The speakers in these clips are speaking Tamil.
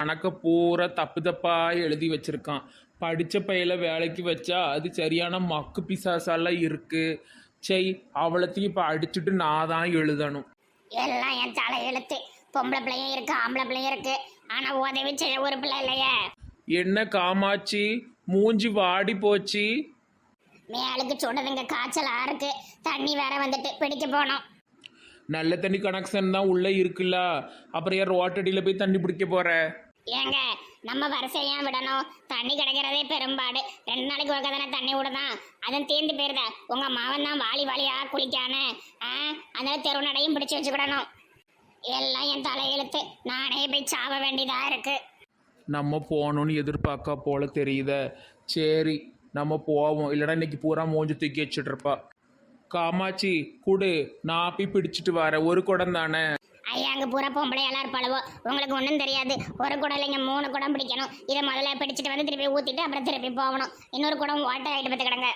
கணக்க பூரா தப்பு தப்பா எழுதி வச்சிருக்கான். படித்த பையில வேலைக்கு வச்சா அது சரியான மக்கு பிசாசாலாம் இருக்கு. சரி அவளத்தையும் இப்போ அடிச்சுட்டு நான் தான் எழுதணும். எல்லாம் என் தலை எழுத்து. பொம்பளை பிள்ளையும் இருக்கு ஆம்பளை பிள்ளையும் இருக்கு. ஆனா உதவி செய்ய ஒரு பிள்ளை இல்லையே. என்ன காமாட்சி? மூஞ்சி வாடி போச்சு. மேலுக்கு சுடுதுங்க காய்ச்சலா இருக்கு. தண்ணி வேற வந்துட்டு பிடிக்க போனோம். நல்ல தண்ணி கனெக்ஷன் தான் உள்ளே இருக்குல்ல. அப்புறம் ஏன் ரோட்டடியில் போய் தண்ணி பிடிக்க போற? ஏங்க நம்ம வரிசையா விடணும்? தண்ணி கிடைக்கிறதே பெரும்பாடு. ரெண்டு நாளைக்கு ஒருக்க தானே தண்ணி விடுதான் அதுவும் தீர்ந்து போயிருத? உங்க மாவன் தான் வாளி வாலியா குளிக்கானே ஆ? அதனால தெரு நடையும் பிடிச்சு வச்சுக்கிடணும். எல்லாம் என் தலையெழுத்து. நானே போய் சாவ வேண்டியதா இருக்கு. நம்ம போகணும்னு எதிர்பார்க்க போல தெரியுத. சரி நம்ம போவோம். இல்லைன்னா இன்னைக்கு பூரா மூஞ்சி தூக்கி வச்சுட்டு இருப்பா. காமாட்சி குடு. நான் போய் பிடிச்சிட்டு வரேன். ஒரு குடம் தானே? ஐயா அங்க பூரா பொம்பளை எல்லாம் இருப்பாளவோ. உங்களுக்கு ஒன்றும் தெரியாது. ஒரு குடம் இல்லைங்க மூணு குடம் பிடிக்கணும். இதை முதல்ல பிடிச்சிட்டு வந்து திருப்பி ஊத்திட்டு அப்புறம் திருப்பி போகணும். இன்னொரு குடம் வாட்டர் ஆகிட்டு பார்த்து கிடங்க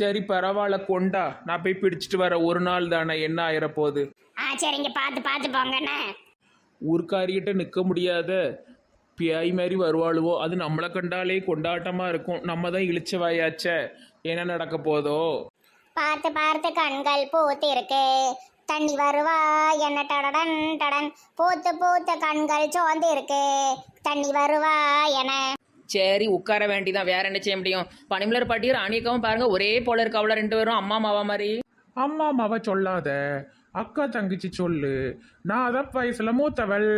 சரி பரவாயில்ல கொண்டா. நான் போய் பிடிச்சிட்டு வரேன் ஒரு நாள் தானே என்ன ஆயிரப்போகுது? ஆ சரிங்க பார்த்து பார்த்து போங்கண்ணே ஊர்க்காரிகிட்ட நிற்க முடியாத பியாய் மாதிரி வருவாளுவோ? அது நம்மளை கண்டாலே கொண்டாட்டமாக இருக்கும். நம்ம தான் இழிச்ச வாயாச்சே. என்ன நடக்க போதோ? பார்த்து பார்த்து கண்கள் பூத்து இருக்கு தண்ணி வருவா என்ன டடன் டடன். பூத்து பூத்து கண்கள் சோர்ந்து இருக்கு தண்ணி வருவா என. சரி உட்கார வேண்டிதான். வேற என்ன செய்ய முடியும்? பனிமலர் பாட்டியும் ராணியக்காவும் பாருங்க ஒரே போல இருக்கு. அவள ரெண்டு பேரும் அம்மா மாவா மாதிரி? அம்மா அம்மாவை சொல்லாத. அக்கா தங்கச்சி சொல்லு. நான் அதான் வயசுல மூத்தவள்.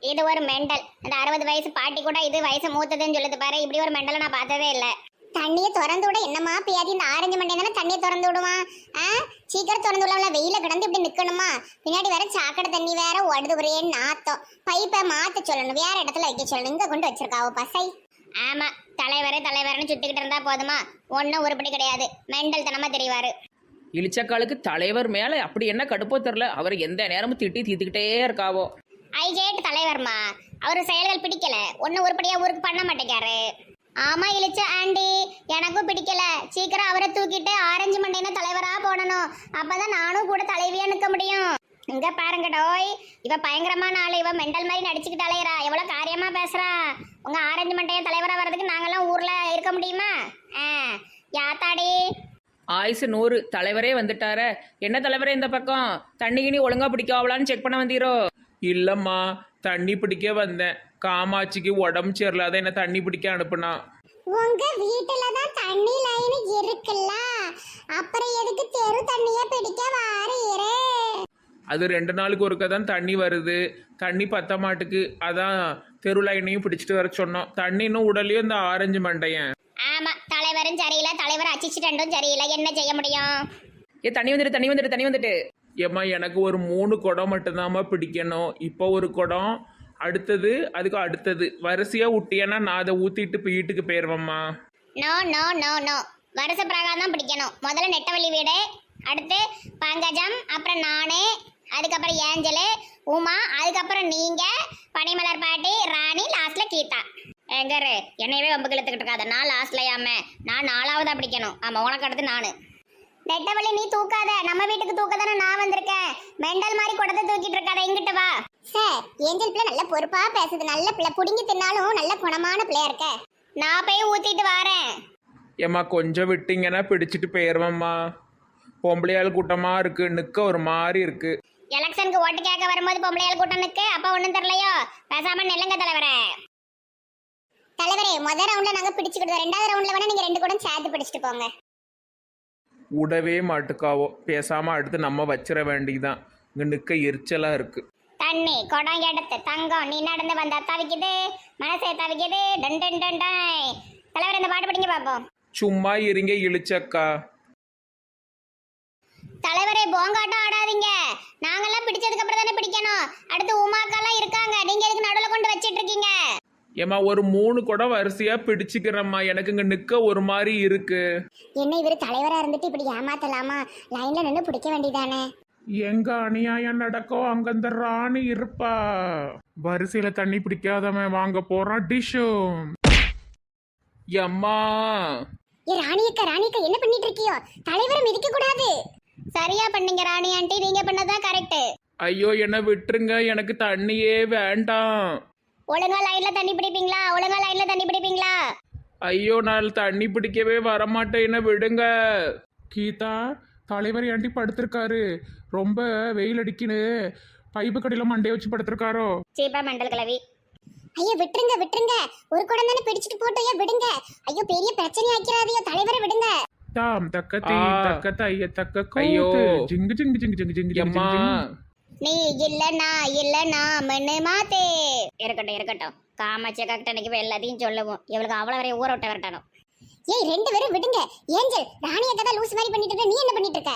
இது ஒரு மெண்டல். அந்த அறுபது வயசு பாட்டி கூட இது வயசு மூத்ததுன்னு சொல்லுது பாரு. இப்படி ஒரு மெண்டலை நான் பார்த்ததே இல்லை. தண்ணியை திறந்து விட என்னமா பியாதி இந்த ஆரஞ்சு மண்டை தானே தண்ணியை திறந்து விடுவான் ஆ? சீக்கிரம் திறந்து விடல வெயில கிடந்து இப்படி நிக்கணுமா? பின்னாடி வேற சாக்கடை தண்ணி வேற ஓடுது ஒரே நாத்தம். பைப்பை மாத்த சொல்லணும். வேற இடத்துல வைக்க சொல்லணும். இங்க கொண்டு வச்சிருக்காவோ பசை. ஆமா தலைவரே தலைவர்னு சுத்திக்கிட்டு இருந்தா போதுமா? ஒன்னும் உருப்படி கிடையாது. மெண்டல் தனமா தெரிவாரு. இளிச்சக்காலுக்கு தலைவர் மேல அப்படி என்ன கடுப்போ தெரில அவர் எந்த நேரமும் திட்டி தீத்துக்கிட்டே இருக்காவோ. ஐ ஜேட் தலைவர்மா. அவர் செயல்கள் பிடிக்கல. ஒன்னும் உருப்படியா ஊருக்கு பண்ண மாட்டேங்காரு ஆமா இழிச்ச ஆண்டி. எனக்கும் பிடிக்கல. சீக்கிரம் அவரை தூக்கிட்டு ஆரஞ்சு மண்டைன தலைவரா போடணும். அப்பதான் நானும் கூட தலைவியா நிக்க முடியும். இங்க பாருங்க டோய். இவ பயங்கரமான ஆளு இவ மெண்டல் மாதிரி நடிச்சுக்கிட்டு அலையறா எவ்வளவு காரியமா பேசுறா. உங்க ஆரஞ்சு மண்டைய தலைவரா வர்றதுக்கு நாங்கெல்லாம் ஊர்ல இருக்க முடியுமா? ஆ, யாத்தாடி ஆயுசு நூறு. தலைவரே வந்துட்டாரே. என்ன தலைவரே இந்த பக்கம்? தண்ணி கிணி ஒழுங்கா பிடிக்காவலான்னு செக் பண்ண வந்தீரோ? இல்லைம்மா தண்ணி பிடிக்க வந்தேன். காமாட்சிக்கு உடம்பு சரியில்லாத என்ன தண்ணி பிடிக்க அனுப்புனா. உங்க வீட்டுல தான் தண்ணி லைன் இருக்குல்ல? அப்புறம் எதுக்கு தெரு தண்ணிய பிடிக்க வாரீரே? அது ரெண்டு நாளுக்கு ஒருக்க தான் தண்ணி வருது. தண்ணி பத்த மாட்டுக்கு. அதான் தெரு லைனையும் பிடிச்சிட்டு வர சொன்னோம். தண்ணி இன்னும் உடலையும் இந்த ஆரஞ்சு மண்டையன். ஆமா தலைவரும் சரியில்லை தலைவர் அச்சிச்சிட்டண்டும் சரியில்லை. என்ன செய்ய முடியும்? ஏ தண்ணி வந்துட்டு தண்ணி வந்துட்டு தண்ணி வந்துட்டு ஏம்மா எனக்கு ஒரு மூணு குடம் மட்டும்தாம்மா பிடிக்கணும். இப்போ ஒரு குடம் அடுத்தது அதுக்கு அடுத்தது. வரிசையாக விட்டியன்னா நான் அதை ஊற்றிட்டு வீட்டுக்கு போயிடுவேம்மா நோ நோ நோ நோ. வருஷ பிரகாரம் தான் பிடிக்கணும். முதல்ல நெட்டவள்ளி வீடு அடுத்து பங்கஜம் அப்புறம் நானு அதுக்கப்புறம் ஏஞ்சலு உமா அதுக்கப்புறம் நீங்க பனிமலர் பாட்டி ராணி லாஸ்ட்ல கீதா. எங்கரு என்னையவே வம்பு இழுத்துக்கிட்டு இருக்காத. நான் லாஸ்ட்லயாம நான் நாலாவதா பிடிக்கணும். ஆமாம் உனக்கு அடுத்து நான். நெட்டவள்ளி நீ தூக்காத. நம்ம வீட்டுக்கு தூக்க தானே நான் வந்திருக்கேன். மெண்டல் மாதிரி குடத்தை தூக்கிட்டு இருக்காத இங்கிட்டு வா. சார் ஏஞ்சல் பிள்ளை நல்ல பொறுப்பா பேசுது. நல்ல பிள்ளை புடுங்கி தின்னாலும் நல்ல குணமான பிள்ளையா இருக்க. நான் போய் ஊத்திட்டு வரேன். ஏம்மா கொஞ்சம் விட்டீங்கன்னா பிடிச்சிட்டு போயிடுவேம்மா பொம்பளையாள் கூட்டமாக இருக்கு நிற்க ஒரு மாதிரி இருக்கு. எலெக்ஷனுக்கு ஓட்டு கேட்க வரும்போது பொம்பளையால் கூட்டம் நிற்கு அப்ப ஒண்ணும் தெரியலையோ? பேசாம நெல்லுங்க தலைவரே. தலைவரே முதல் ரவுண்ட்ல நாங்க பிடிச்சுக்கிட்டோம் ரெண்டாவது ரவுண்ட்ல வேணா நீங்க ரெண்டு கூட சேர்த்து பிடிச்சிட்டு போங்க. விடவே மாட்டுக்காவோ. பேசாமல் அடுத்து நம்ம வச்சிட வேண்டியதுதான் இங்கே நிற்க எரிச்சலாக இருக்குது தண்ணி குடம் எடுத்து தங்கம் நீ நடந்து வந்தா தவிக்குது மனசே தவிக்குது டன் டன் டன் தலைவர் இந்த பாட்டு படிங்க பாப்போம். சும்மா இருங்க இழிச்சக்கா. தலைவரே போங்காட்டம் ஆடாதீங்க. நாங்கெல்லாம் பிடிச்சதுக்கு அப்புறம் தானே பிடிக்கணும். அடுத்து உமாக்கெல்லாம் இருக்காங்க. நீங்க எதுக்கு நடுவுல கொண்டு வச்சிட்டு இருக்கீங்க? ஏம்மா ஒரு மூணு குடம் வரிசையாக பிடிச்சிக்கிறேம்மா. எனக்கு இங்கே நிற்க ஒரு மாதிரி இருக்கு. என்ன இவர் தலைவரா இருந்துட்டு இப்படி ஏமாத்தலாமா? லைன்ல நின்று பிடிக்க வேண்டியதானே? எங்க அநியாயம் நடக்கும் அங்க அந்த ராணி இருப்பா. வரிசையில தண்ணி பிடிக்காதவன் வாங்க போறான் டிஷ்ஷும் எம்மா. ஏ ராணியக்கா ராணியக்கா என்ன பண்ணிட்டு இருக்கியோ? தலைவரை மிதிக்க கூடாது. சரியா பண்ணீங்க ராணி ஆண்டி. நீங்க பண்ணதான் கரெக்ட் ஐயோ என்ன விட்டுருங்க. எனக்கு தண்ணியே வேண்டாம். ஒழுங்கா லைன்ல தண்ணி பிடிப்பீங்களா? ஒழுங்கா லைன்ல தண்ணி பிடிப்பீங்களா? ஐயோ நான் தண்ணி பிடிக்கவே வரமாட்டேன்னு விடுங்க. கீதா தலைவர் ஏண்டி படுத்திருக்காரு? ரொம்ப வெயில் அடிக்குன்னு பைப்பு கடையில் மண்டையை வச்சு படுத்திருக்காரோ? சீப்பா மெண்டல் கிளவி. ஐயோ விட்டுருங்க விட்டுருங்க. ஒரு குடம் தானே பிடிச்சிட்டு போட்டோம் ஐயா விடுங்க. ஐயோ பெரிய பிரச்சனை ஆக்கிறாதையோ தலைவரை விடுங்க. தாம் தக்க தீ. தக்க தைய தக்க ஐயோ. ஜிங்கு ஜிங்கு ஜிங்கு ஜிங்கு ஜிங்கு ஜிங்கு. நீ இல்லனா இல்லனா மண்ணு மாத்தே. இருக்கட்டும் இருக்கட்டும். காமாட்சி கரெக்ட் அன்னைக்கு போய் எல்லாத்தையும் சொல்லுவோம். இவளுக்கு அவ்வளவு வரைய ஊற விட்ட வரட்டணும். ஏய் ரெண்டு பேரும் விடுங்க. ஏஞ்சல் ராணி கதை லூஸ் மாதிரி பண்ணிட்டு இருக்க. நீ என்ன பண்ணிட்டு இருக்க?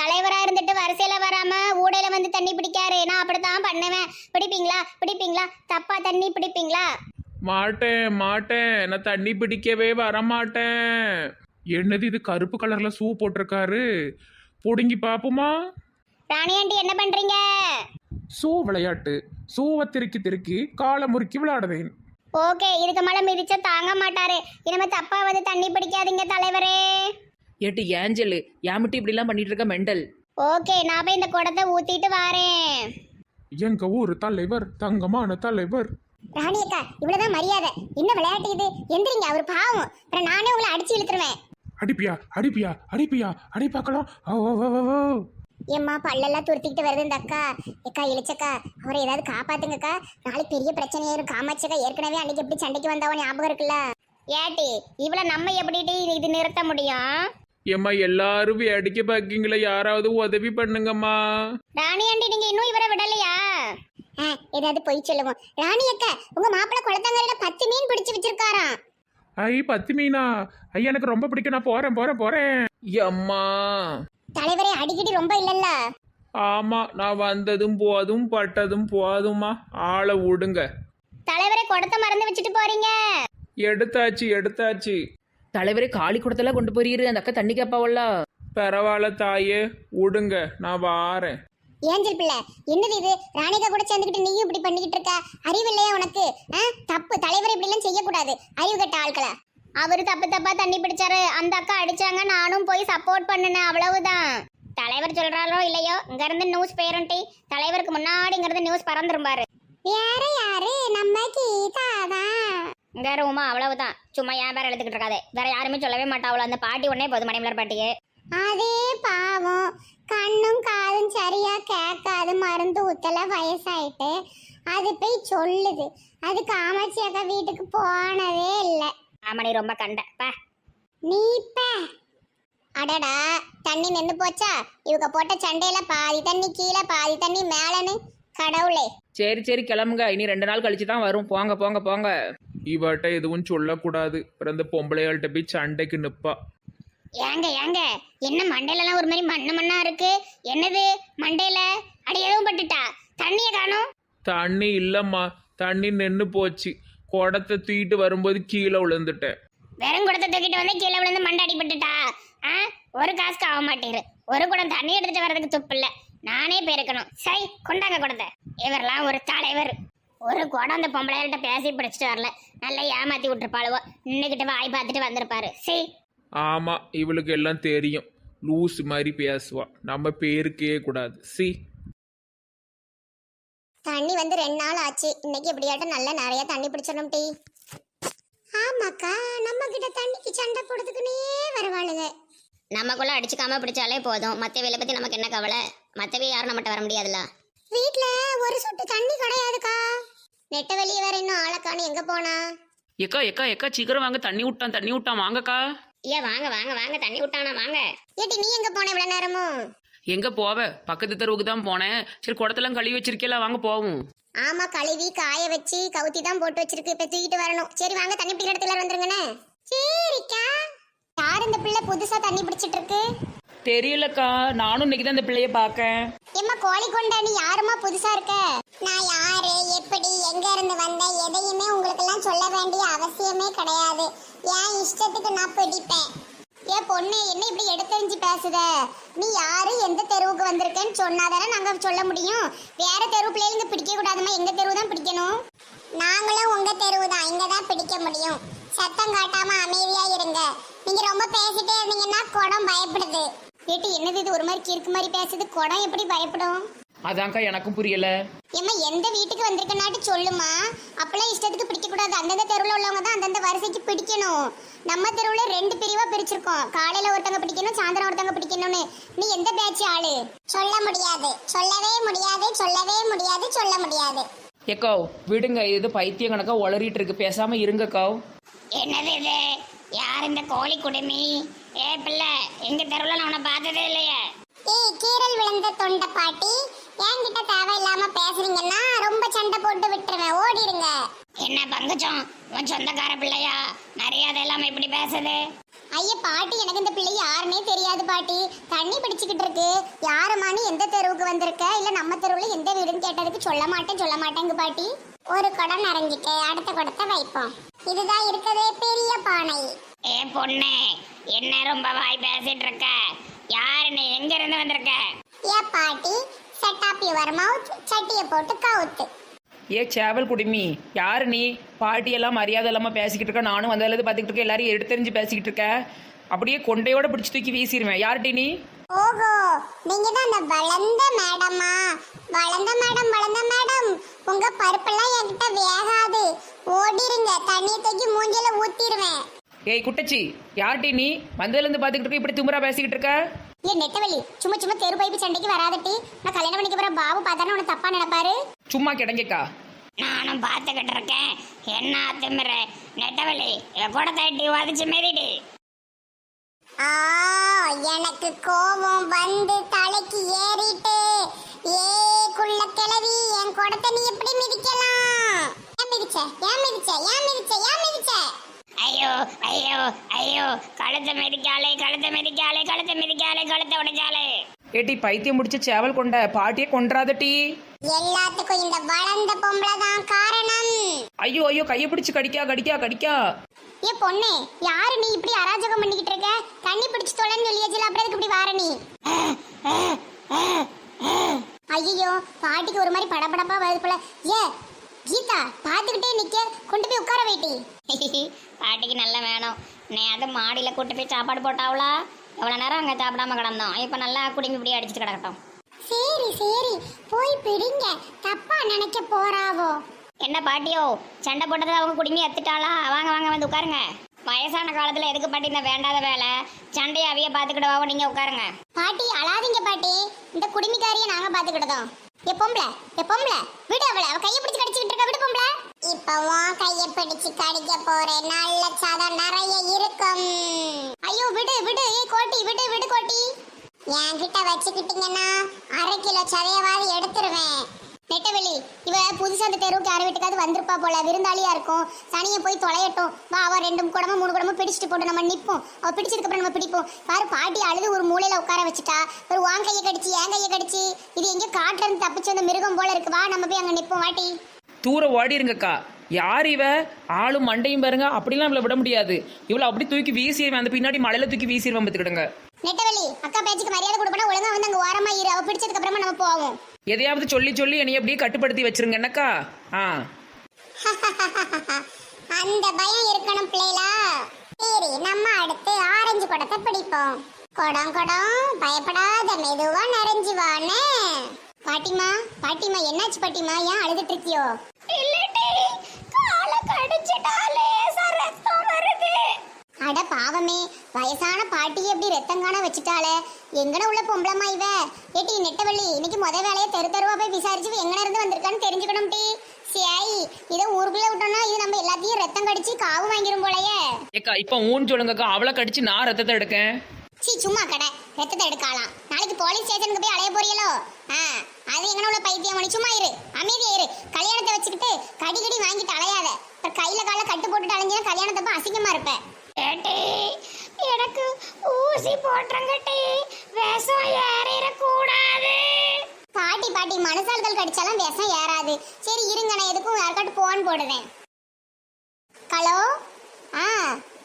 தலைவரா இருந்துட்டு வரிசையில வராம ஊடையில வந்து தண்ணி பிடிக்காரு. நான் அப்படித்தான் பண்ணுவேன். பிடிப்பீங்களா? பிடிப்பீங்களா? தப்பா தண்ணி பிடிப்பீங்களா? மாட்டேன் மாட்டேன். நான் தண்ணி பிடிக்கவே வரமாட்டேன். என்னது இது கருப்பு கலர்ல ஷூ போட்டிருக்காரு? பிடுங்கி பாப்போமா? ராணி ஆண்டி என்ன பண்றீங்க? ஷூ விளையாட்டு. ஷூவை திருக்கி திருக்கி காலை முறுக்கி விளையாடுவேன். ஓகே இதுக்கு மேல மிதிச்சா தாங்க மாட்டாரு. இனிமே தப்பா வந்து தண்ணி பிடிக்காதீங்க தலைவரே. ஏட்டு ஏஞ்சல் ஏமிட்டு இப்படிலாம் பண்ணிட்டு இருக்க மெண்டல். ஓகே நான் போய் இந்த குடத்தை ஊத்திட்டு வாரேன். எங்க ஊர் தலைவர் தங்கமான தலைவர். ராணி அக்கா இவ்வளவுதான் மரியாதை. என்ன விளையாட்டு இது? எந்திரிங்க அவர் பாவம். அப்புறம் நானே உங்களை அடிச்சு இழுத்துருவேன். அடிப்பியா அடிப்பியா அடிப்பியா அடி பார்க்கலாம். ஓ, ஓ, ஓ, ஓ. ஏம்மா பல்லெல்லாம் துருத்திக்கிட்டு வருது இந்த அக்கா. அக்கா இழிச்சக்கா அவரை ஏதாவது காப்பாத்துங்கக்கா. நாளைக்கு பெரிய பிரச்சனையாயிரும் காமாட்சக்கா ஏற்கனவே அன்னைக்கு எப்படி சண்டைக்கு வந்தாவோ ஞாபகம் இருக்குல்ல? ஏட்டி இவ்வளவு நம்ம எப்படி இது நிறுத்த முடியும்? ஏம்மா எல்லாரும் வேடிக்கை பார்க்கீங்களா. யாராவது உதவி பண்ணுங்கம்மா. ராணி ஆண்டி நீங்க இன்னும் இவரை விடலையா? ஏதாவது பொய் சொல்லுவோம். ராணி அக்கா உங்க மாப்பிள்ளை குளத்தங்கரையில பத்து மீன் பிடிச்சு வச்சிருக்காராம். ஐ பத்து மீனா? ஐயா எனக்கு ரொம்ப பிடிக்கும். நான் போறேன் போறேன் போறேன். அம்மா தலைவரே அடிக்கடி ரொம்ப இல்லல்ல? ஆமா நான் வந்ததும் போதும் பட்டதும் போதுமா ஆளை விடுங்க. தலைவரே குடத்தை மறந்து வச்சுட்டு போறீங்க. எடுத்தாச்சு எடுத்தாச்சு. தலைவரே காளி குடத்தெல்லாம் கொண்டு போறீரு அந்த அக்கா தண்ணி கேப்பாவல்ல பரவாயில்ல தாயே விடுங்க நான் வாரேன். ஏஞ்சல் பிள்ளை என்னது இது? ராணிகா கூட சேர்ந்துக்கிட்டு நீயும் இப்படி பண்ணிக்கிட்டு இருக்க? அறிவு இல்லையா உனக்கு? ஆ? தப்பு தலைவர் இப்படி எல்லாம் செய்யக்கூடாது. அறிவு கட்ட ஆட்களை? அவரு தப்பு தப்பா தண்ணி பிடிச்சாரு. அந்த அக்கா அடிச்சாங்க. நானும் போய் சப்போர்ட் பண்ணுனேன். அவ்வளவுதான். தலைவர் சொல்றாரோ இல்லையோ இங்க இருந்து நியூஸ் பேரண்டி தலைவருக்கு முன்னாடி இங்க இருந்து நியூஸ் பறந்துருப்பாரு வேற யாரு? நம்ம கீதா தான். இங்க ரூமா அவ்வளவுதான். சும்மா ஏன் பேர் எழுத்துக்கிட்டு இருக்காது. வேற யாருமே சொல்லவே மாட்டாவளோ. அந்த பாட்டி உடனே போதும் மணிமலர் பாட்டியே. அதே பாவம். கண்ணும் காதும் சரியா கேட்காது. மருந்து ஊத்தல வயசாயிட்டு. அது போய் சொல்லுது. அது காமாட்சி அக்கா வீட்டுக்கு போனதே இல்லை. ஆமா நீ ரொம்ப கண்ட. பா. நீ பா. அடடா தண்ணி நின்னு போச்சா? இவங்க போட்ட சண்டையில பாதி தண்ணி கீழே பாதி தண்ணி மேலன்னு. கடவுளே. சரி சரி கிளம்புங்க. இனி ரெண்டு நாள் கழிச்சு தான் வரும். போங்க போங்க போங்க. இவட்ட எதுவும் சொல்லக்கூடாது. அப்புறம் இந்த பொம்பளையாள்கிட்ட போய் சண்டைக்கு நிப்பா. ஏங்க ஏங்க. என்ன மண்டையில எல்லாம் ஒரு மாதிரி மண்ணு மண்ணா இருக்கு? என்னது? மண்டையில அடி எதுவும் பட்டுட்டா? தண்ணிய காணும். தண்ணி இல்லம்மா. தண்ணி நின்று போச்சு. குடத்தை தூக்கிட்டு வரும்போது கீழே விழுந்துட்டேன். வெறும் குடத்தை தூக்கிட்டு வந்து கீழே விழுந்து மண்டை அடிபட்டுட்டா? ஆ? ஒரு காசுக்கு ஆக மாட்டேங்குது. ஒரு குடம் தண்ணி எடுத்துட்டு வர்றதுக்கு துப்பு இல்ல. நானே பெருக்கணும் சரி கொண்டாங்க குடத்தை. இவரெல்லாம் ஒரு தலைவர். ஒரு குடம் அந்த பொம்பளையார்கிட்ட பேசி பிடிச்சிட்டு வரல. நல்லா ஏமாத்தி விட்டுருப்பாளுவோ. நின்னுக்கிட்டு வாய் பார்த்துட்டு வந்திருப்பாரு. சரி ஆமா இவளுக்கு எல்லாம் தெரியும். லூஸ் மாதிரி பேசுவா. நம்ம பேருக்கே கூடாது. சி. தண்ணி வந்து ரெண்டு நாள் ஆச்சு. இன்னைக்கு எப்படியாட்டும் நல்லா நிறைய தண்ணி பிடிச்சிடணும் டீ. ஆமாக்கா நம்ம கிட்ட தண்ணிக்கு சண்டை போடுறதுக்குன்னே வருவாளுங்க நமக்குள்ள அடிச்சுக்காம பிடிச்சாலே போதும். மத்தவையில பத்தி நமக்கு என்ன கவலை? மத்தவை யாரும் நம்மகிட்ட வர முடியாதுல்ல? வீட்ல ஒரு சொட்டு தண்ணி கிடையாதுக்கா. நெட்ட வெளியே வேற இன்னும் ஆளக்கானு எங்க போனா? எக்கா எக்கா எக்கா சீக்கிரம் வாங்க. தண்ணி விட்டான் தண்ணி விட்டான் வாங்கக்கா. ஏன் வாங்க வாங்க வாங்க. தண்ணி விட்டானா வாங்க. ஏட்டி நீ எங்க போன இவ்வளவு நேரமும்? எங்க போவ? பக்கத்து தெருவுக்கு தான் போனேன். சரி குடத்தெல்லாம் கழுவி வச்சிருக்கேல வாங்க போவோம். ஆமா கழுவி காய வச்சு கவுத்தி தான் போட்டு வச்சிருக்கு. இப்ப தூக்கிட்டு வரணும். சரி வாங்க தண்ணி பிடிக்கிற இடத்துல வந்துருங்கண்ணே. சரிக்கா. யார் இந்த பிள்ளை புதுசா தண்ணி பிடிச்சிட்டு இருக்கு? தெரியலக்கா. நானும் இன்னைக்கு தான் இந்த பிள்ளைய பார்க்கேன். எம்மா கோழி கொண்டா நீ யாருமா புதுசா இருக்க? நான் யாரு எப்படி எங்க இருந்து வந்தேன் எதையுமே உங்களுக்கு எல்லாம் சொல்ல வேண்டிய அவசியமே கிடையாது. என் இஷ்டத்துக்கு நான் பிடிப்பேன். ஏ பொண்ணு என்ன இப்படி எடுத்தறிஞ்சு பேசுத? நீ யாரு? எந்த தெருவுக்கு வந்திருக்கேன்னு சொன்னாதானே நாங்க சொல்ல முடியும். வேற தெரு பிள்ளைங்க பிடிக்க கூடாதுமா? எங்க தெருவு தான் பிடிக்கணும். நாங்களும் உங்க தெருவு தான். இங்க தான் பிடிக்க முடியும். சத்தம் காட்டாம அமைதியா இருங்க. நீங்க ரொம்ப பேசிட்டே இருந்தீங்கன்னா குடம் பயப்படுது. கேட்டு என்னது இது? ஒரு மாதிரி கிறுக்கு மாதிரி பேசுது. குடம் எப்படி பயப்படும்? அதான்க்கா எனக்கும் புரியல. ஏம்மா எந்த வீட்டுக்கு வந்திருக்கனாட்டு சொல்லுமா. அப்பெல்லாம் இஷ்டத்துக்கு பிடிக்க கூடாது அந்தந்த தெருவில் உள்ளவங்க தான் அந்தந்த வரிசைக்கு பிடிக்கணும். நம்ம தெருவில் ரெண்டு பிரிவா பிரிச்சிருக்கோம். காலையில ஒருத்தவங்க பிடிக்கணும் சாயந்தரம் ஒருத்தவங்க பிடிக்கணும்னு. நீ எந்த பேட்ச் ஆளு? சொல்ல முடியாது. சொல்லவே முடியாது சொல்லவே முடியாது சொல்ல முடியாது. ஏக்கோ விடுங்க. இது பைத்தியம் கணக்கா உளறிட்டு இருக்கு. பேசாம இருங்கக்கோ. என்னது இது? யார் இந்த கோழி குடுமி? ஏ பிள்ளை எங்க தெருவில் நான் உன்னை பார்த்ததே இல்லையே. ஏய் கீரல் விழுந்த தொண்டை பாட்டி என்கிட்ட தேவையில்லாம பேசுறீங்கன்னா ரொம்ப சண்டை போட்டு விட்டுருவேன். ஓடிடுங்க. என்ன பங்குச்சோம்? உன் சொந்தக்கார பிள்ளையா? மரியாதை இல்லாம இப்படி பேசுது. ஐயா பாட்டி எனக்கு இந்த பிள்ளை யாருன்னே தெரியாது பாட்டி. தண்ணி பிடிச்சுக்கிட்டு இருக்கு. யாருமானு எந்த தெருவுக்கு வந்திருக்க? இல்ல நம்ம தெருவுல எந்த வீடுன்னு கேட்டதுக்கு சொல்ல மாட்டேன் சொல்ல மாட்டேங்க பாட்டி. ஒரு குடம் நிறைஞ்சிட்டு அடுத்த குடத்தை வைப்போம். இதுதான் இருக்கதே பெரிய பானை. ஏ பொண்ணு என்ன ரொம்ப வாய் பேசிட்டு இருக்க? யாரு நீ எங்க இருந்து வந்திருக்க? ஏ பாட்டி செட் ஆப் யுவர் மவுத் சட்டிய போட்டு கவுத்து. ஏ சேவல் குடுமி யாரு நீ? பாட்டியெல்லாம் மரியாதை இல்லாம பேசிக்கிட்டு இருக்க. நானும் வந்ததுல பார்த்துக்கிட்டு இருக்க எல்லாரும் எடுத்தறிஞ்சு பேசிக்கிட்டு இருக்க. அப்படியே கொண்டையோட பிடிச்சி தூக்கி வீசிடுவேன் யார்டி நீ? ஓஹோ நீங்க தான் அந்த வளர்ந்த மேடமா? வளர்ந்த மேடம் வளர்ந்த மேடம். உங்க பருப்பெல்லாம் என்கிட்ட வேகாது. ஓடிருங்க. தண்ணியை தூக்கி மூஞ்சில ஊத்திடுவேன் ஏய் குட்டச்சி யார்டி நீ? வந்ததுலேருந்து பார்த்துக்கிட்டு இருக்க. இப்படி திமுறா பேசிக்கிட்டு இருக்க. ஏ நெட்டவெளி சும்மா சும்மா தெரு பைப்பு சண்டைக்கு வராதட்டி நான் கல்யாணம் பண்ணிக்க போற பாபு பார்த்தானே உன தப்பா நினைப்பாரு? சும்மா கிடங்கக்கா. நானும் பார்த்துக்கிட்டு இருக்கேன். என்ன திமிர? நெட்டவழி கூட தட்டி வதச்சு மெதிடி. ஆ எனக்கு கோபம் வந்து தலைக்கு ஏறிட்டு ஏ குள்ள கிளவி என் குடத்தை நீ எப்படி மிதிக்கலாம்? ஏன் மிதிச்ச? ஏன் மிதிச்ச? ஏன் மிதிச்ச? ஏன் மிதிச்ச? ஐயோ ஐயோ ஐயோ கழுத்தை மிதிக்காலே கழுத்தை மிதிக்காலே கழுத்தை மிதிக்காலே கழுத்தை உடைச்சாலே ஏட்டி பைத்தியம் முடிச்ச சேவல் கொண்ட பாட்டியே கொன்றாதட்டி எல்லாத்துக்கும் இந்த வளர்ந்த பொம்பளை தான் காரணம். ஐயோ ஐயோ கையை பிடிச்சு கடிக்கா கடிக்கா கடிக்கா. ஏ பொண்ணு யாரு நீ இப்படி அராஜகம் பண்ணிக்கிட்டு இருக்க? தண்ணி பிடிச்சு தொலைன்னு சொல்லியாச்சுல அப்புறம் எதுக்கு இப்படி வார நீ? ஐயோ பாட்டிக்கு ஒரு மாதிரி படபடப்பா வருது போல ஏ கீதா பாத்துக்கிட்டே நிக்க. கொண்டு போய் உட்கார வைட்டி பாட்டிக்கு நல்ல வேணும். நீ அது மாடியில் கூட்டு போய் சாப்பாடு போட்டாவளா? எவ்வளோ நேரம் அங்கே சாப்பிடாம கிடந்தோம். இப்போ நல்லா குடிங்கி இப்படி அடிச்சுட்டு கிடக்கட்டும். சரி சரி. போய் பிடிங்க. தப்பா நினைக்க போறாவோ. என்ன பாட்டியோ? சண்டை போட்டதை அவங்க குடுமி எத்துட்டாளா வாங்க வாங்க வந்து உட்காருங்க. வயசான காலத்தில் எதுக்கு பாட்டி இந்த வேண்டாத வேலை? சண்டையை அவிய பார்த்துக்கிடுவாவோ நீங்கள் உட்காருங்க. பாட்டி அழாதீங்க பாட்டி. இந்த குடுமிக்காரியை நாங்க பாத்துக்கிட்டோம் ஏ பொம்பளை ஏ பொம்பளை விடு அவளை. அவ கையை பிடிச்சு கடிச்சிட்டு இருக்க விடு பொம்பளை. இப்ப உன் கையை பிடிச்சு கடிக்க போறேன். நல்ல சதம் நிறைய இருக்கும். ஐயோ விடு விடு. ஏய் கோட்டி விடு விடு கோட்டி. என்கிட்ட வச்சுக்கிட்டீங்கன்னா அரை கிலோ சதையவாது எடுத்துருவேன். இவ புதுசா அந்த தெருவுக்கு யார் வீட்டுக்காவது வந்திருப்பா போல. விருந்தாளியா இருக்கும். சனியை போய் தொலையட்டும். வா அவ ரெண்டு குடமும் மூணு குடமும் பிடிச்சிட்டு போட்டு நம்ம நிப்போம். அவ பிடிச்சதுக்கு அப்புறம் நம்ம பிடிப்போம். பாரு பாட்டி அழுது ஒரு மூலையில உட்கார வச்சுட்டா. ஒரு வான் கையை கடிச்சு ஏன் கையை கடிச்சு. இது எங்க காட்டுல இருந்து தப்பிச்சு வந்த மிருகம் போல இருக்கு. வா நம்ம போய் அங்க நிப்போம். வாட்டி. தூர ஓடிருங்கக்கா. யார் இவ? ஆளும் மண்டையும் பாருங்க. அப்படிலாம் இவளை விட முடியாது. இவளை அப்படி தூக்கி வீசிடுவேன். அந்த பின்னாடி மலையில தூக்கி வீசிடுவேன் பார்த்துக்கிடுங்க. நெட்டவெளி அக்கா பேச்சுக்கு மரியாதை கொடுப்பனா ஒழுங்கா வந்து அங்க ஓரமா இரு. அவ பிடிச்சதுக்கு அப்புறமா நம்ம போவோம். எதையாவது சொல்லி சொல்லி என்னை அப்படியே கட்டுப்படுத்தி வச்சிருங்க. என்னக்கா? ஆ. அந்த பயம் இருக்கணும் பிள்ளைகளா சரி நம்ம அடுத்து ஆரஞ்சு குடத்தை பிடிப்போம். குடம் குடம் பயப்படாத மெதுவா நிறைஞ்சு வானே பாட்டிமா பாட்டிமா என்னாச்சு பாட்டிமா ஏன் அழுதுட்டு இருக்கியோ? அட பாவமே வயசான பாட்டியை எப்படி ரத்தங்கான வச்சுட்டாளே? எங்கன உள்ள பொம்பளமா இவ? ஏட்டி நெட்டவள்ளி இன்னைக்கு முத வேலையை தெரு தெருவா போய் விசாரிச்சு எங்கன இருந்து வந்திருக்கான்னு தெரிஞ்சுக்கணும் டி. சரி இதை ஊருக்குள்ள விட்டோம்னா இது நம்ம எல்லாத்தையும் ரத்தம் கடிச்சு காவு வாங்கிரும் போலயே. ஏக்கா இப்போ ஊன் சொல்லுங்கக்கா அவளை கடிச்சு நான் ரத்தத்தை எடுக்கேன். சீ சும்மா கடை. ரத்தத்தை எடுக்கலாம். நாளைக்கு போலீஸ் ஸ்டேஷனுக்கு போய் அலைய போறீங்களோ? ஆ அது எங்கன உள்ள பைத்தியம் மணி. சும்மா இரு. அமைதியா இரு. கல்யாணத்தை வச்சுக்கிட்டு கடி கடி வாங்கிட்டு அலையாத அப்புறம் கையில கால கட்டு போட்டுட்டு அலைஞ்சா கல்யாணத்தப்ப அசிங்கமா இருப்ப. ஏட்டி எனக்கு ஊசி போட்டுறங்கட்டி விஷம் ஏறிட கூடாது பாட்டி பாட்டி மனசால்கள் கடிச்சாலும் விஷம் ஏறாது. சரி இருங்க நான் எதுக்கும் யாருக்காட்டு போன் போடுவேன். ஹலோ? ஆ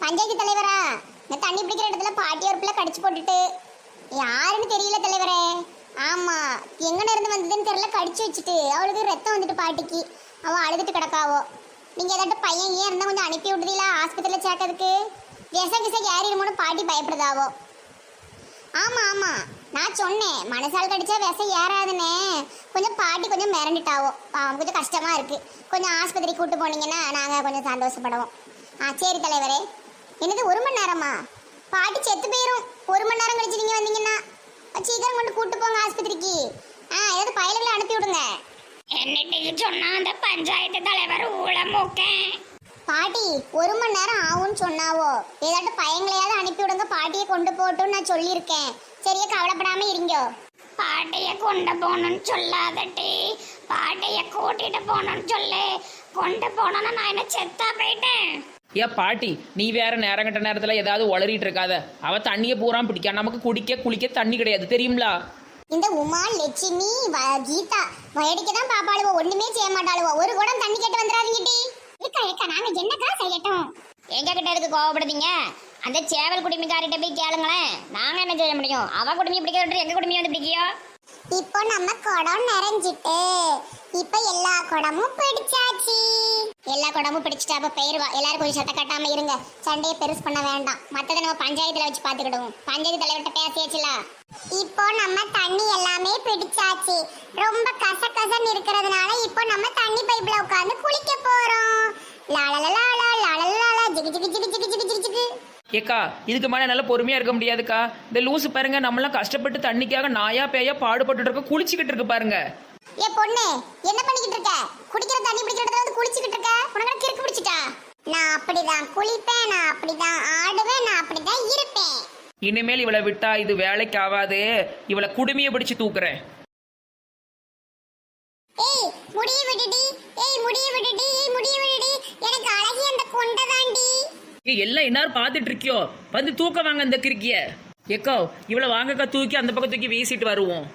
பஞ்சாயத்து தலைவரா? இந்த தண்ணி பிடிக்கிற இடத்துல பாட்டி ஒரு பிள்ளை கடிச்சு போட்டுட்டு. யாருன்னு தெரியல தலைவரே. ஆமா எங்கன இருந்து வந்ததுன்னு தெரியல கடிச்சு வச்சுட்டு. அவளுக்கு ரத்தம் வந்துட்டு பாட்டிக்கு. அவள் அழுதுட்டு கிடக்காவோ. நீங்கள் ஏதாட்டும் பையன் ஏன் இருந்தால் கொஞ்சம் அனுப்பி விடுதீங்களா ஆஸ்பத்திரியில் சேர்க்கறதுக்கு? விச விச ஏறிடுமோன்னு பாட்டி பயப்படுதாவோ. ஆமா ஆமா. நான் சொன்னேன் மனசால் கடிச்சா விச ஏறாதுன்னு. கொஞ்சம் பாட்டி கொஞ்சம் மிரண்டுட்டாவோ. கொஞ்சம் கஷ்டமா இருக்கு. கொஞ்சம் ஆஸ்பத்திரி கூட்டு போனீங்கன்னா நாங்க கொஞ்சம் சந்தோஷப்படுவோம். ஆ சரி தலைவரே. என்னது ஒரு மணி நேரமா? பாட்டி செத்து போயிரும். ஒரு மணி நேரம் கழிச்சு நீங்க வந்தீங்கன்னா. சீக்கிரம் கொண்டு கூட்டு போங்க ஆஸ்பத்திரிக்கு. ஆ ஏதாவது பயலுகளை அனுப்பி விடுங்க என்னட்டு சொன்னா அந்த பஞ்சாயத்து தலைவர் ஊழமூக்கேன் பாட்டி ஒரு மணி நேரம் ஆகும்னு சொன்னாவோ? ஏதாட்டும் பையங்களையாவது அனுப்பி விடுங்க பாட்டியை கொண்டு போட்டுன்னு நான் சொல்லியிருக்கேன். சரியா கவலைப்படாம இருங்கோ. பாட்டைய கொண்டு போகணும்னு சொல்லாதட்டி. பாட்டைய கூட்டிட்டு போகணும்னு சொல்லு. கொண்டு போனோன்னா நான் என்ன செத்தா போயிட்டேன்? ஏ பாட்டி நீ வேற நேரம் கட்ட நேரத்தில் ஏதாவது உளறிட்டு இருக்காத. அவ தண்ணியை பூரா பிடிக்கா. நமக்கு குடிக்க குளிக்க தண்ணி கிடையாது தெரியுங்களா இந்த உமா லட்சுமி வ- கீதா வயடிக்க தான் பாப்பாளுவோ. ஒண்ணுமே செய்ய மாட்டாளுவோ. ஒரு குடம் தண்ணி கேட்டு வந்துடாதீங்கடி இருக்கா? இருக்கா நாங்க என்னக்கா செய்யட்டும்? எங்க கிட்ட எதுக்கு கோவப்படுதீங்க? அந்த சேவல் குடுமிக்காரிட்ட போய் கேளுங்களேன். நாங்க என்ன செய்ய முடியும்? அவ குடுமி பிடிக்க விட்டு எங்க குடுமி வந்து பிடிக்கியோ? இப்போ நம்ம குடம் நிறைஞ்சிட்டு இப்போ எல்லா குடமும் பிடிச்சாச்சு. எல்லா குடமும் பிடிச்சிட்டா அப்ப பெயர்வா. எல்லாரும் கொஞ்சம் சத்த கட்டாம இருங்க. சண்டையை பெருசு பண்ண வேண்டாம். மத்ததை நம்ம பஞ்சாயத்துல வச்சு பாத்துக்கிடுவோம் பஞ்சாயத்து தலைவர்கிட்ட பேசியாச்சுல? இப்போ நம்ம தண்ணி எல்லாமே பிடிச்சாச்சு. ரொம்ப கசகசன்னு இருக்கிறதுனால இப்போ நம்ம தண்ணி பைப்ல உட்கார்ந்து குளிக்க போறோம். ஏக்கா இதுக்கு மேலே நல்லா பொறுமையாக இருக்க முடியாதுக்கா. இந்த லூசு பாருங்க நம்மளாம் கஷ்டப்பட்டு தண்ணிக்காக நாயா பேயா பாடுபட்டு இருக்க குளிச்சுக்கிட்டு இருக்கு பாருங்க. ஏ பொண்ணு என்ன பண்ணிக்கிட்டு இருக்க? குடிக்கிற தண்ணி பிடிக்கிற இடத்துல வந்து குளிச்சுக்கிட்டு இருக்க? உனக்கு கிறுக்கு பிடிச்சிட்டா? நான் அப்படிதான் குளிப்பேன் நான் அப்படிதான் ஆடுவேன் நான் அப்படிதான் இருப்பேன். இனிமேல் இவளை விட்டா இது வேலைக்கு ஆகாது இவளை குடுமையை பிடிச்சு தூக்குறேன். ஏய் முடிய விடுடி. ஏய் முடிய விடுடி. ஏய் முடிய விடுடி. எனக்கு அழகி அந்த கொண்டை தாண்டி. எல்லாம் எல்லாரும் பார்த்துட்டு இருக்கியோ வந்து தூக்க வாங்க இந்த கிறுக்கிய. ஏக்கோ இவளை வாங்கக்கா தூக்கி அந்த பக்கம் தூக்கி வீசிட்டு வருவோம்.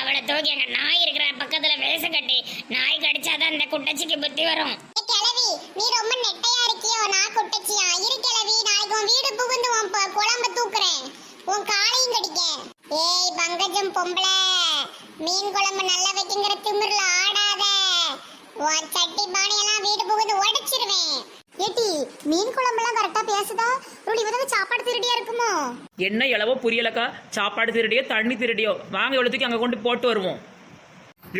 அவளை தூக்கி அங்க நாய் இருக்கிற பக்கத்துல வேச கட்டி நாய் கடிச்சாதான் இந்த குட்டச்சிக்கு புத்தி வரும். கிழவி நீ ரொம்ப நெட்டையா இருக்கியோ? நான் குட்டச்சியா? இரு கிழவி நாளைக்கு உன் வீடு புகுந்து உன் ப- குழம்ப தூக்குறேன். உன் காலையும் கடிக்க. ஏய் பங்கஜம் பொம்பளை. மீன் குழம்பு நல்லா வைக்கிங்கிற திமிர்ல ஆடாத உன் சட்டி பானையெல்லாம் வீடு புகுந்து உடைச்சிருவேன். ஏட்டி மீன் குழம்பெல்லாம் கரெக்டா பேசுதா? ஒரு இவதான் சாப்பாடு திருடியா இருக்குமோ? என்ன இளவோ புரியலக்கா? சாப்பாடு திருடியோ தண்ணி திருடியோ? வாங்க இவ்வளோ தூக்கி அங்கே கொண்டு போட்டு வருவோம்.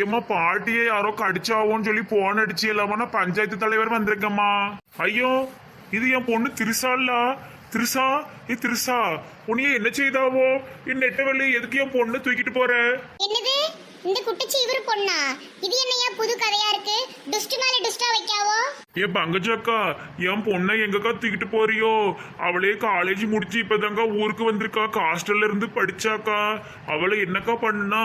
ஏம்மா பாட்டியை யாரோ கடிச்சாவோன்னு சொல்லி போன் அடிச்சு இல்லாம பஞ்சாயத்து தலைவர் வந்திருக்கம்மா. ஐயோ இது என் பொண்ணு திருசாலா திருசா ஏ திருசா உன்னைய என்ன செய்தாவோ? என் நெட்டவள்ளி எதுக்கு என் பொண்ணு தூக்கிட்டு போற? என்னது? இந்த குட்டச்சி இவரு பொண்ணா? இது என்னையா புது கதையா இருக்கு? டுஸ்ட் மேல டுஸ்டா வைக்காவோ? ஏ பங்கஜக்கா என் பொண்ணை எங்கக்கா தூக்கிட்டு போறியோ? அவளே காலேஜ் முடிச்சு இப்பதாங்க ஊருக்கு வந்திருக்கா. ஹாஸ்டல்ல இருந்து படிச்சாக்கா. அவளை என்னக்கா பண்ணா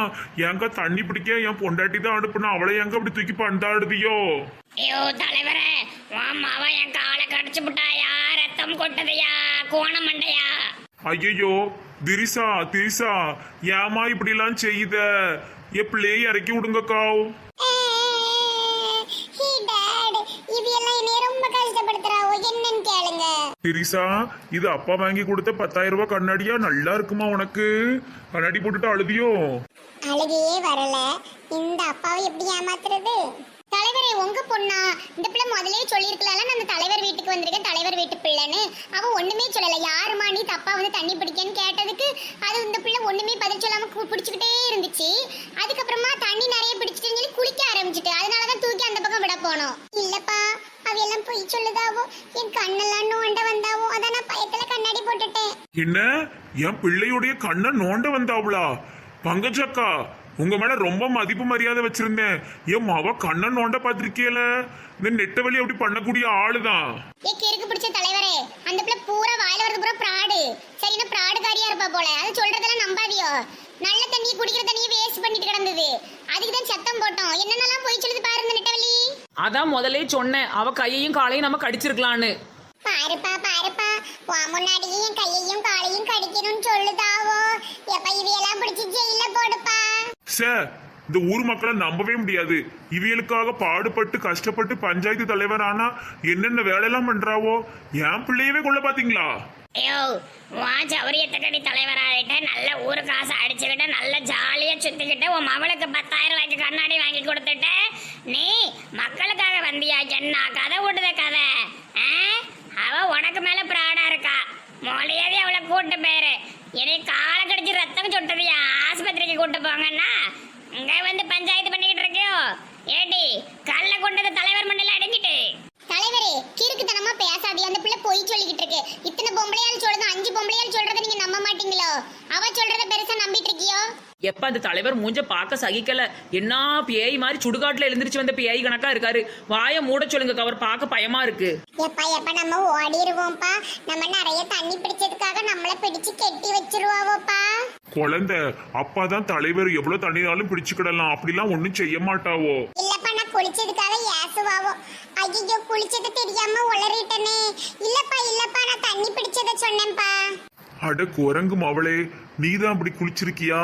ஏங்கா தண்ணி பிடிக்க என் பொண்டாட்டி தான் அனுப்புனா? அவளை எங்க அப்படி தூக்கி பந்தாடுதியோ? ஐயோ தலைவரே உன் மாவ என் காலை கடிச்சு விட்டாயா ரத்தம் கொட்டதையா? கோண மண்டையா ஐயோ திரிசா திரிசா ஏமா இப்படிலாம் செய்யுத? என் பிள்ளையை இறக்கி விடுங்கக்கா ஹீ இது திரிசா இது அப்பா வாங்கி கொடுத்த பத்தாயிரம் ரூபாய் கண்ணாடியா நல்லா இருக்குமா உனக்கு கண்ணாடி போட்டுட்டு அழுதியோ அழுகையே வரல இந்த அப்பாவை எப்படி ஏமாத்துறது உங்க பொண்ணா? இந்த பிள்ளை முதலே சொல்லியிருக்கலாம்ல. நான் அந்த தலைவர் வீட்டுக்கு வந்திருக்கேன். தலைவர் வீட்டு பிள்ளைன்னு. அவ ஒண்ணுமே சொல்லல. யாருமா நீ தப்பா வந்து தண்ணி பிடிக்கன்னு கேட்டதுக்கு அது இந்த பிள்ளை ஒண்ணுமே பதில் சொல்லாம பிடிச்சுக்கிட்டே இருந்துச்சு. அதுக்கப்புறமா தண்ணி நிறைய பிடிச்சிட்டுன்னு சொல்லி குளிக்க ஆரம்பிச்சிட்டு. அதனாலதான் தூக்கி அந்த பக்கம் விட போனோம். இல்லப்பா அவ எல்லாம் பொய் சொல்லுதாவோ? என் கண்ணெல்லாம் நோண்ட வந்தாவோ? அதான் நான் பயத்துல கண்ணாடி போட்டுட்டேன். என்ன? என் பிள்ளையுடைய கண்ணை நோண்ட வந்தாவளா? பங்கஜக்கா உங்க மேல ரொம்ப மதிப்பு மரியாதை வச்சிருந்தேன். என் மவ கண்ணை நோண்ட பாத்திருக்கேல இந்த நெட்ட வழி அப்படி பண்ணக்கூடிய ஆளுதான். ஏ கிறுக்கு பிடிச்ச தலைவரே அந்த பிள்ளை பூரா வாயில வரது பூரா பிராடு. சரினா பிராடுகாரியா இருப்பா போல. அது சொல்றதெல்லாம் நம்பாதியோ? நல்ல தண்ணியை குடிக்கிற தண்ணியை வேஸ்ட் பண்ணிட்டு கிடந்தது. அதுக்கு தான் சத்தம் போட்டோம். என்னென்னலாம் போய் சொல்லுது பாரு இந்த நெட்டவள்ளி அதான் முதலே சொன்னேன். அவ கையையும் காலையும் நம்ம கடிச்சிருக்கலான்னு. பாருப்பா பாருப்பா. உன் முன்னாடியே என் கையையும் காலையும் கடிக்கணும்னு சொல்லுதாவோ? எப்ப இவையெல்லாம் பிடிச்சி ஜெயில போடுப்பா? சார் இந்த ஊர் மக்களை நம்பவே முடியாது. இவியலுக்காக பாடுபட்டு கஷ்டப்பட்டு பஞ்சாயத்து தலைவர் ஆனா என்னென்ன வேலையெல்லாம் பண்றாவோ என் பிள்ளையவே கொள்ள பாத்தீங்களா? ஐயோ உன் சௌரியத்துக்கடி தலைவராகிட்ட நல்ல ஊரு காசை அடிச்சுக்கிட்டு நல்ல ஜாலியா சுத்திக்கிட்ட உன் மவளுக்கு பத்தாயிரம் ரூபாய்க்கு கண்ணாடி வாங்கி கொடுத்துட்ட நீ மக்களுக்காக வந்தியா? என்ன கதை விடுத கதை? ஆ? அவ உனக்கு மேல பிராடா இருக்கா? மொழியாவே அவளை கூட்டு பேரு இனி காலை கடிச்சு ரத்தம் கூட்டு போங்கன்னா இங்க வந்து பஞ்சாயத்து பண்ணிக்கிட்டு இருக்கியோ. ஏடி கல்ல கொண்டது தலைவர் மண்ணில அடைஞ்சிட்டு தலைவரே கிறுக்குத்தனமா பேசாதே. அந்த பிள்ளை பொய் சொல்லிக்கிட்டு இருக்கு. இத்தனை பொம்பளையால் சொல்றது அஞ்சு பொம்பளையால் சொல்றத நீங்க நம்ப மாட்டீங்களோ? அவ சொல்றத பெருசா நம்பி எப்ப அந்த தலைவர் மூஞ்ச பார்க்க சகிக்கல? என்ன பேய் மாதிரி சுடுகாட்டுல எழுந்திருச்சு வந்த பேய் கணக்கா இருக்காரு. வாயை மூட சொல்லுங்க அவர் பார்க்க பயமா இருக்கு. எப்பா எப்பா நம்ம ஓடிடுவோம்ப்பா நம்ம நிறைய தண்ணி பிடிச்சதுக்காக நம்மள பிடிச்சு கெட்டி வச்சிருவாவோப்பா. குழந்தை அப்பாதான் தலைவர். எவ்வளவு தண்ணினாலும் பிடிச்சுக்கிடலாம். அப்படிலாம் ஒண்ணும் செய்ய மாட்டாவோ? இல்லப்பா நான் குளிச்சதுக்காக ஏசுவாவோ. ஐயோ குளிச்சது தெரியாம உளறிட்டனே. இல்லப்பா இல்லப்பா நான் தண்ணி பிடிச்சத சொன்னேன்ப்பா. அட குரங்கு மவளே நீதான் அப்படி குளிச்சிருக்கியா?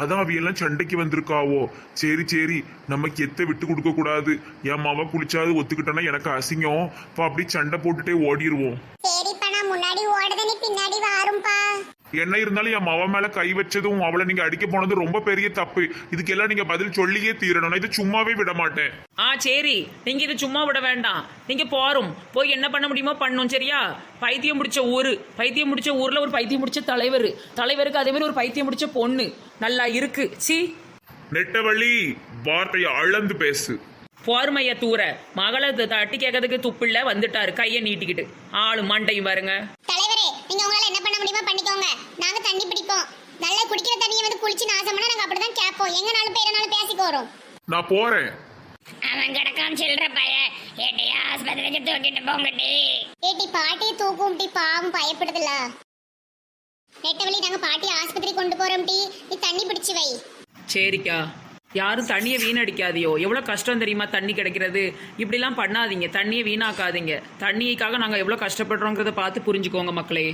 அதான் அவையெல்லாம் சண்டைக்கு வந்திருக்காவோ. சரி சரி நமக்கு எத்தை விட்டு கொடுக்க கூடாது. என் மாவ குளிச்சாது ஒத்துக்கிட்டோன்னா எனக்கு அசிங்கம். இப்போ அப்படி சண்டை போட்டுட்டே ஓடிடுவோம் சரிப்பா நான் முன்னாடி ஓடுத பின்னாடி வாரும்பா. என்ன இருந்தாலும் என் மவ மேல கை வச்சதும் அவளை நீங்க அடிக்க போனது ரொம்ப பெரிய தப்பு. இதுக்கெல்லாம் நீங்க பதில் சொல்லியே தீரணும். நான் இது சும்மாவே விட மாட்டேன். ஆ சரி. நீங்க இது சும்மா விட வேண்டாம். நீங்க போறோம் போய் என்ன பண்ண முடியுமோ பண்ணும் சரியா? பைத்தியம் முடிச்ச ஊரு. பைத்தியம் முடிச்ச ஊர்ல ஒரு பைத்தியம் முடிச்ச தலைவர். தலைவருக்கு அதே மாதிரி ஒரு பைத்தியம் முடிச்ச பொண்ணு. நல்லா இருக்கு. சி. நெட்டவள்ளி வார்த்தையை அளந்து பேசு. போர்மைய தூர. மகளை த- தட்டி கேட்கறதுக்கு துப்பில்ல வந்துட்டாரு. கையை நீட்டிக்கிட்டு. ஆளு மண்டையும் பாருங்க. தலைவரே நீங்க உங்களால என்ன பண்ண முடியுமோ பண்ணிக்கோங்க. நாங்க தண்ணி பிடிப்போம். நல்லா குடிக்கிற தண்ணியை வந்து குளிச்சு நாசம்னா நாங்க அப்படிதான் கேட்போம். எங்கனாலும் பேரனாலும் பேசிக்க வரும். நான் போறேன். அவன் கிடக்கான் சில்லற பைய. ஏட்டையா ஆஸ்பத்திரிக்கு தூக்கிட்டு போங்கட்டி. ஏட்டி பாட்டியை தூக்கும் டி. பாவம் பயப்படுதுல நெட்டவழி நாங்க பாட்டி ஆஸ்பத்திரி கொண்டு போறோம் டி. நீ தண்ணி பிடிச்சு வை. சரிக்கா. யாரும் தண்ணியை வீணடிக்காதியோ. எவ்வளோ கஷ்டம் தெரியுமா தண்ணி கிடைக்கிறது? இப்படிலாம் பண்ணாதீங்க. தண்ணியை வீணாக்காதீங்க. தண்ணிக்காக நாங்கள் எவ்வளோ கஷ்டப்படுறோங்கிறத பார்த்து புரிஞ்சுக்கோங்க மக்களே.